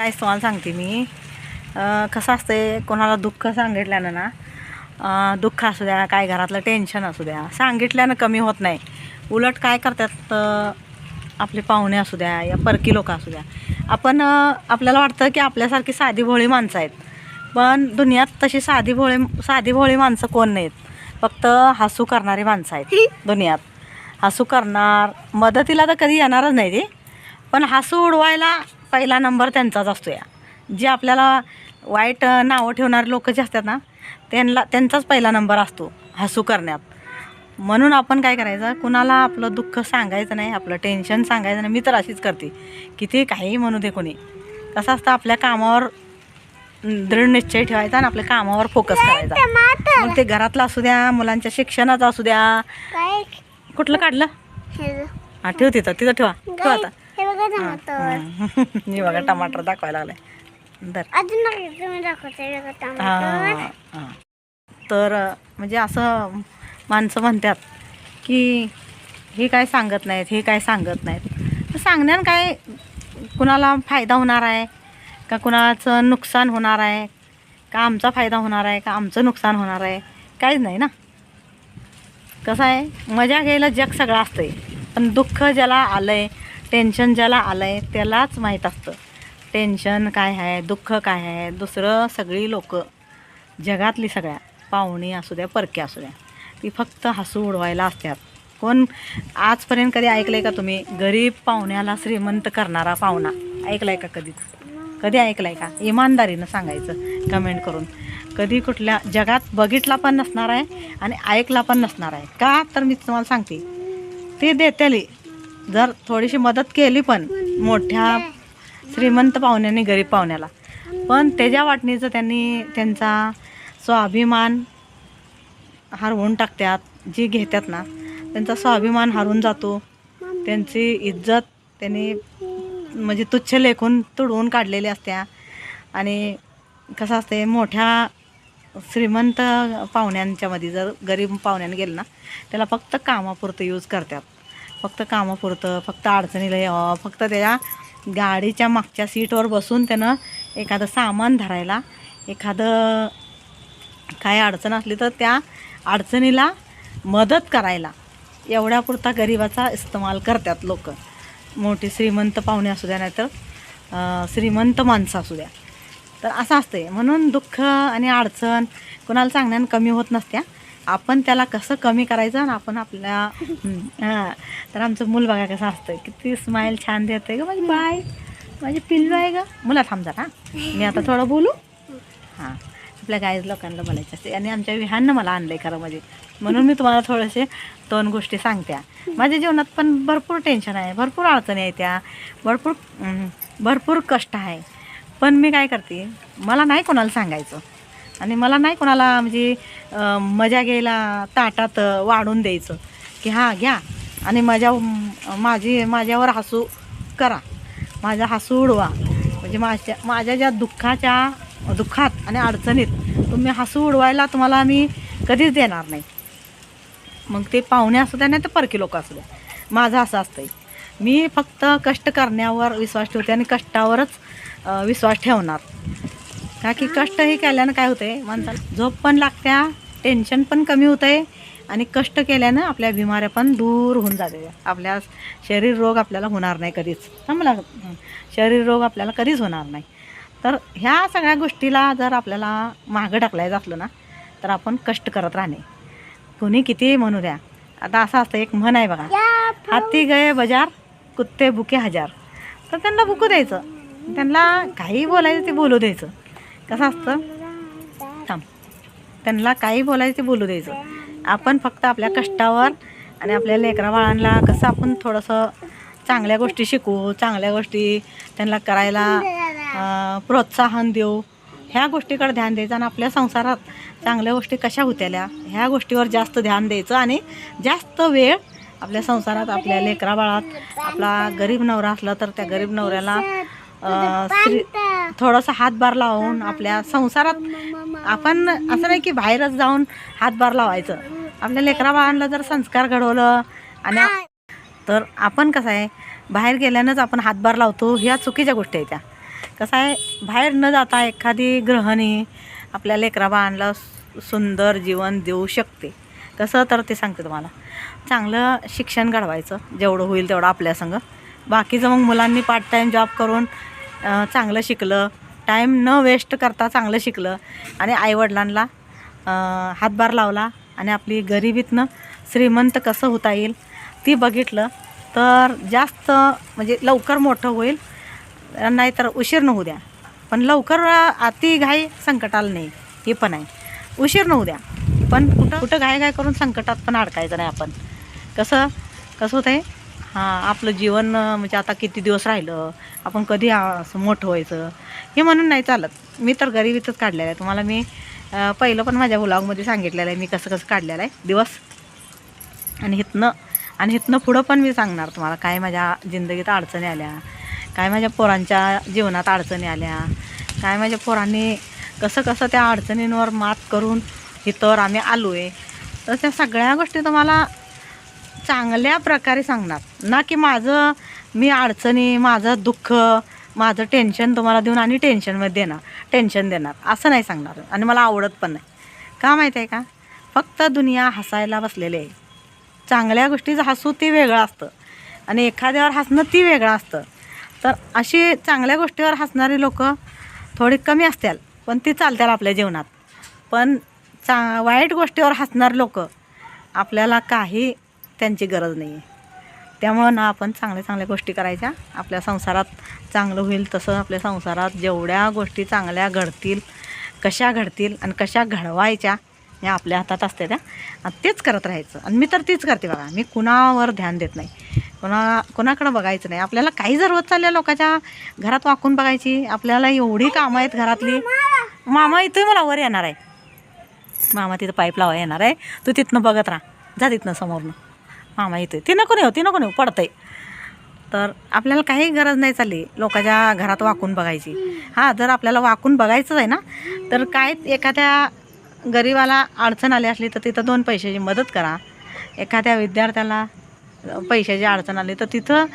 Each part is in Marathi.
काय तुम्हाला सांगते मी. कसं असतंय कोणाला दुःख सांगितल्यानं ना दुःख असू द्या काय घरातलं टेन्शन असू द्या सांगितल्यानं कमी होत नाही. उलट काय करतात आपले पाहुणे असू द्या या परकी लोक असू द्या. आपण आपल्याला वाटतं की आपल्यासारखी साधी भोळी माणसं आहेत. पण दुनियात तशी साधी भोळी साधी भोळी माणसं कोण नाहीत. फक्त हसू करणारी माणसं आहेत दुनियात. हसू करणार मदतीला तर कधी येणारच नाही ते. पण हसू उडवायला पहिला नंबर त्यांचाच असतो या जे आपल्याला वाईट नावं ठेवणारे लोक जे असतात ना त्यांना त्यांचाच पहिला नंबर असतो हसू करण्यात. म्हणून आपण काय करायचं कुणाला आपलं दुःख सांगायचं नाही आपलं टेन्शन सांगायचं नाही. मी तर अशीच करते. किती काही म्हणू दे कोणी. कसं असतं आपल्या कामावर दृढ निश्चय ठेवायचा आणि आपल्या कामावर फोकस करायचा. मग ते घरातलं असू द्या मुलांच्या शिक्षणाचं असू द्या. कुठलं काढलं? हे हा ठेव तिथं. तिथं ठेवा. ठेवा आता. मी बघा टमाटर दाखवायला लागलाय. अजून दाखवते टमाटर. हा, हा. तर अं, म्हणजे असं माणसं म्हणतात की हे काय सांगत नाहीत हे काय सांगत नाहीत. तर सांगण्यानं काय कुणाला फायदा होणार आहे? का कुणाचं नुकसान होणार आहे? का आमचा फायदा होणार आहे? का आमचं नुकसान होणार आहे? काहीच नाही ना. कसं आहे? मजा घ्यायला जग सगळं असतंय. पण दुःख ज्याला आलं आहे टेन्शन ज्याला आलं आहे त्यालाच माहीत असतं. टेन्शन काय आहे दुःख काय आहे दुसरं सगळी लोक जगातली सगळ्या पाहुणी असू द्या परक्या असू द्या ती फक्त हसू उडवायला असतात. कोण आजपर्यंत कधी ऐकलं आहे का तुम्ही? गरीब पाहुण्याला श्रीमंत करणारा पाहुणा. ऐकलाय का कधी कधी ऐकलाय का? इमानदारीनं सांगायचं कमेंट करून. कधी कुठल्या जगात बघितला पण नसणार आहे आणि ऐकला पण नसणार आहे. का? तर मी तुम्हाला सांगते. ते देतेली जर थोडीशी मदत केली पण मोठ्या श्रीमंत पाहुण्याने गरीब पाहुण्याला. पण त्याच्या वाटणीचं त्यांनी त्यांचा स्वाभिमान हरवून टाकतात जी घेतात ना त्यांचा स्वाभिमान हरवून जातो. त्यांची इज्जत त्यांनी म्हणजे तुच्छ लेखून तुडवून काढलेली असत्या. आणि कसं असते मोठ्या श्रीमंत पाहुण्यांच्यामध्ये जर गरीब पाहुण्याने गेलं ना त्याला फक्त कामापुरतं यूज करतात. फक्त कामापुरतं फक्त अडचणीला यावं फक्त त्याच्या गाडीच्या मागच्या सीटवर बसून त्यानं एखादं सामान धरायला एखादं काय अडचण असली तर त्या अडचणीला मदत करायला. एवढ्यापुरता गरिबाचा इस्तेमाल करतात लोक. मोठी श्रीमंत पाहुणे असू द्या नाहीतर श्रीमंत माणसं असू द्या. तर असं असतंय. म्हणून दुःख आणि अडचण कोणाला सांगण्यानं कमी होत नसत्या. आपण त्याला कसं कमी करायचं आणि आपण आपल्या हां. तर आमचं मूल बघा कसं असतं किती स्माईल छान देते ग. माझी बाय माझी पिल्लू आहे ग. मुला थांब जरा मी आता थोडं बोलू. हां. आपल्या गाईज लोकांना बोलायचं असते आणि आमच्या विहाननं मला आणलं आहे खरं म्हणजे. म्हणून मी तुम्हाला थोडेसे दोन गोष्टी सांगत्या. माझ्या जीवनात पण भरपूर टेन्शन आहे. भरपूर अडचणी आहे त्या. भरपूर भरपूर कष्ट आहे. पण मी काय करते? मला नाही कोणाला सांगायचं. आणि मला नाही कोणाला म्हणजे मजा घ्यायला ताटात वाढून द्यायचं. की हां घ्या. आणि माझ्या माझी माझ्यावर हसू करा. माझा हसू उडवा. म्हणजे माझ्या माझ्या ज्या दुःखाच्या दुःखात आणि अडचणीत तुम्ही हसू उडवायला तुम्हाला मी कधीच देणार नाही. मग ते पाहुणे असू द्या नाही तर परकी लोक असू द्या. माझं असं असतंय. मी फक्त कष्ट करण्यावर विश्वास ठेवते आणि कष्टावरच विश्वास ठेवणार. का की कष्ट हे केल्यानं काय होतंय? माणसाला झोप पण लागत्या टेन्शन पण कमी होतंय आणि कष्ट केल्यानं आपल्या बिमाऱ्या पण दूर होऊन जाते. आपल्या शरीर रोग आपल्याला होणार नाही कधीच. समजा शरीर रोग आपल्याला कधीच होणार नाही. तर ह्या सगळ्या गोष्टीला जर आपल्याला मागं टाकलायचं असलं ना तर आपण कष्ट करत राहणे. कोणी किती म्हणू द्या. आता असं असतं एक म्हण आहे बघा. हाती गये बजार कुत्ते बुके हजार. तर त्यांना बुकू द्यायचं. त्यांना काही बोलायचं ते बोलू द्यायचं. कसं असतं? थांब. त्यांना काही बोलायचं ते बोलू द्यायचं. आपण फक्त आपल्या कष्टावर आणि आपल्या लेकरा बाळांना कसं आपण थोडंसं चांगल्या गोष्टी शिकवू चांगल्या गोष्टी त्यांना करायला प्रोत्साहन देऊ ह्या गोष्टीकडे ध्यान द्यायचं आणि आपल्या संसारात चांगल्या गोष्टी कशा होत्याल्या ह्या गोष्टीवर जास्त ध्यान द्यायचं आणि जास्त वेळ आपल्या संसारात आपल्या लेकरा बाळात आपला गरीब नवरा असला तर त्या गरीब नवऱ्याला स्त्री थोडासा हातभार लावून आपल्या संसारात आपण असं नाही की बाहेरच जाऊन हातभार लावायचं. आपल्या लेकरा बाळांना जर संस्कार घडवलं आणि तर आपण कसं आहे बाहेर गेल्यानंच आपण हातभार लावतो ह्या चुकीच्या गोष्टी आहेत त्या. कसं आहे बाहेर न जाता एखादी ग्रहणी आपल्या लेकरा बाळांना सुंदर जीवन देऊ शकते. कसं तर ते सांगते तुम्हाला. चांगलं शिक्षण घडवायचं जेवढं होईल तेवढं आपल्यासंग बाकीचं मग मुलांनी पार्ट टाईम जॉब करून चांगलं शिकलं. टाईम न वेस्ट करता चांगलं शिकलं. आणि आईवडिलांना हातभार लावला आणि आपली गरिबीतनं श्रीमंत कसं होता येईल ती बघितलं. तर जास्त म्हणजे लवकर मोठं होईल नाहीतर उशीर न होऊ द्या. पण लवकर अति घाई संकटाला नाही हे पण आहे. उशीर न होऊ द्या. पण कुठं कुठं घाय घाय करून संकटात पण अडकायचं नाही आपण. कसं कसं होतं आहे हां आपलं जीवन म्हणजे आता किती दिवस राहिलं? आपण कधी असं मोठं व्हायचं? हे म्हणून नाही चालत. मी तर गरिबीतच काढलेलं आहे. तुम्हाला मी पहिलं पण माझ्या ब्लॉगमध्ये सांगितलेलं आहे. मी कसं कसं काढलेलं आहे. दिवस. आणि हिथनं आणि हिथनं पुढं पण मी सांगणार तुम्हाला. काय माझ्या जिंदगीत अडचणी आल्या? काय माझ्या पोरांच्या जीवनात अडचणी आल्या? काय माझ्या पोरांनी कसं कसं त्या अडचणींवर मात करून इथंवर आम्ही आलो आहे तर त्या सगळ्या गोष्टी तुम्हाला चांगल्या प्रकारे सांगणार. ना की माझं मी अडचणी माझं दुःख माझं टेन्शन तुम्हाला देऊन आणि टेन्शनमध्ये देणार टेन्शन देणार. असं नाही सांगणार. आणि मला आवडत पण नाही. का माहीत आहे का? फक्त दुनिया हसायला बसलेली आहे. चांगल्या गोष्टीचं हसू ते वेगळं असतं. आणि एखाद्यावर हसणं ती वेगळं असतं. तर अशी चांगल्या गोष्टीवर हसणारी लोक थोडी कमी असतील पण ती चालतील आपल्या जीवनात. पण चा वाईट गोष्टीवर हसणारे लोक आपल्याला काही त्यांची गरज नाही आहे त्यामुळं ना आपण चांगल्या चांगल्या गोष्टी करायच्या. आपल्या संसारात चांगलं होईल तसं आपल्या संसारात जेवढ्या गोष्टी चांगल्या घडतील कशा घडतील आणि कशा घडवायच्या या आपल्या हातात असते त्या. तेच करत राहायचं. आणि मी तर तीच करते बघा. मी कुणावर ध्यान देत नाही. कुणा कुणाकडं बघायचं नाही. आपल्याला काही जरूरत चालल्या लोकांच्या घरात वाकून बघायची. आपल्याला एवढी कामं आहेत घरातली. मामा इथं मला वर येणार आहे. मामा तिथं पाईप लावा येणार आहे. तू तिथनं बघत राहा. जा तिथनं समोरनं. हां माहीत आहे. ती नको नेऊ ते नको नेऊ पडतंय. तर आपल्याला काही गरज नाही चालली. लोकांच्या घरात वाकून बघायची. हां जर आपल्याला वाकून बघायचंच आहे ना तर काय एखाद्या गरीबाला अडचण आली असली तर तिथं दोन पैशाची मदत करा. एखाद्या विद्यार्थ्याला पैशाची अडचण आली तर तिथं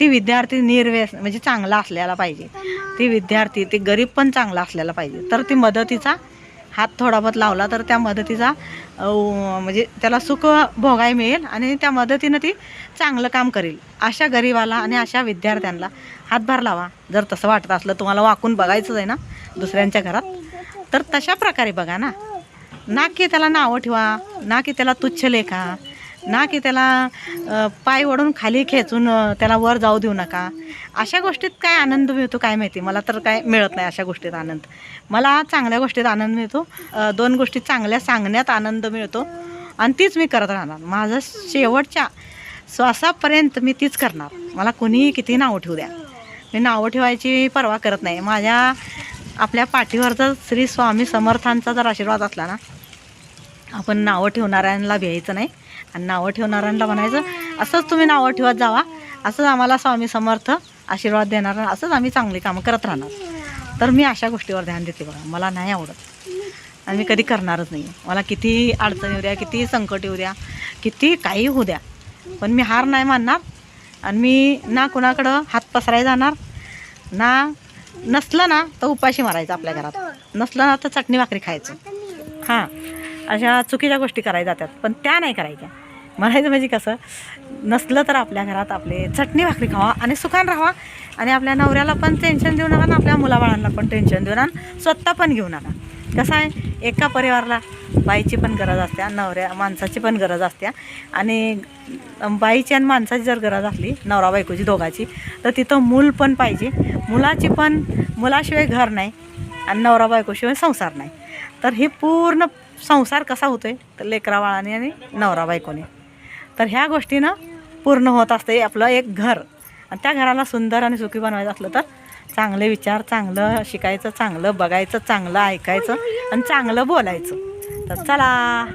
ती विद्यार्थी निर्व्यस म्हणजे चांगला असलेला पाहिजे. ती विद्यार्थी ती गरीब पण चांगला असलेला पाहिजे. तर ती मदतीचा हात थोडा बहुत लावला तर त्या मदतीचा म्हणजे त्याला सुख भोगाय मिळेल आणि त्या मदतीनं ती चांगलं काम करेल. अशा गरीबाला आणि अशा विद्यार्थ्यांना हातभार लावा. जर तसं वाटत असलं तुम्हाला वाकून बघायचंच आहे ना दुसऱ्यांच्या घरात तर तशा प्रकारे बघा ना. ना की त्याला नावं ठेवा ना की त्याला तुच्छ लेखा ना की त्याला पाय ओढून खाली खेचून त्याला वर जाऊ देऊ नका. अशा गोष्टीत काय आनंद मिळतो काय माहिती? मला तर काय मिळत नाही अशा गोष्टीत आनंद. मला चांगल्या गोष्टीत आनंद मिळतो. दोन गोष्टी चांगल्या सांगण्यात आनंद मिळतो. आणि तीच मी करत राहणार. माझं शेवटच्या श्वासापर्यंत मी तीच करणार. मला कुणीही किती नावं ठेवू द्या. मी नावं ठेवायची परवा करत नाही. माझ्या आपल्या पाठीवर जर श्री स्वामी समर्थांचा जर आशीर्वाद असला ना आपण नावं ठेवणाऱ्यांना भ्यायचं नाही. आणि नावं ठेवणाऱ्यांना म्हणायचं असंच तुम्ही नावं ठेवत जावा. असंच आम्हाला स्वामी समर्थ आशीर्वाद देणार असंच आम्ही चांगली कामं करत राहणार. तर मी अशा गोष्टीवर ध्यान देते बघा. मला नाही आवडत. आणि मी कधी करणारच नाही. मला किती अडचणी येऊ द्या किती संकट येऊ द्या किती काही होऊ द्या. पण मी हार नाही मानणार आणि मी ना कुणाकडं हात पसराय जाणार ना नसलं ना तर उपाशी मारायचं आपल्या घरात. नसलं ना तर चटणी भाकरी खायचं. हां. अशा चुकीच्या गोष्टी करायला जातात. पण त्या नाही करायच्या. म्हणायचं म्हणजे कसं नसलं तर आपल्या घरात आपले चटणी भाकरी खावा आणि सुखान राहावा आणि आपल्या नवऱ्याला पण टेन्शन देऊ नका आणि आपल्या मुलाबाळांना पण टेन्शन देऊ नका स्वतः पण घेऊ नका. कसं आहे एका परिवाराला बाईची पण गरज असते नवऱ्या माणसाची पण गरज असते. आणि बाईची आणि माणसाची जर गरज असली नवरा बायकोची दोघाची तर तिथं मूल पण पाहिजे. मुलाची पण मुलाशिवाय घर नाही आणि नवरा बायकोशिवाय संसार नाही. तर हे पूर्ण संसार कसा होतो आहे तर लेकराबाळाने आणि नवरा बायकोने. तर ह्या गोष्टीनं पूर्ण होत असते आपलं एक घर. आणि त्या घराला सुंदर आणि सुखी बनवायचं असलं तर चांगले विचार चांगलं शिकायचं चांगलं बघायचं चांगलं ऐकायचं आणि चांगलं बोलायचं. तर चला.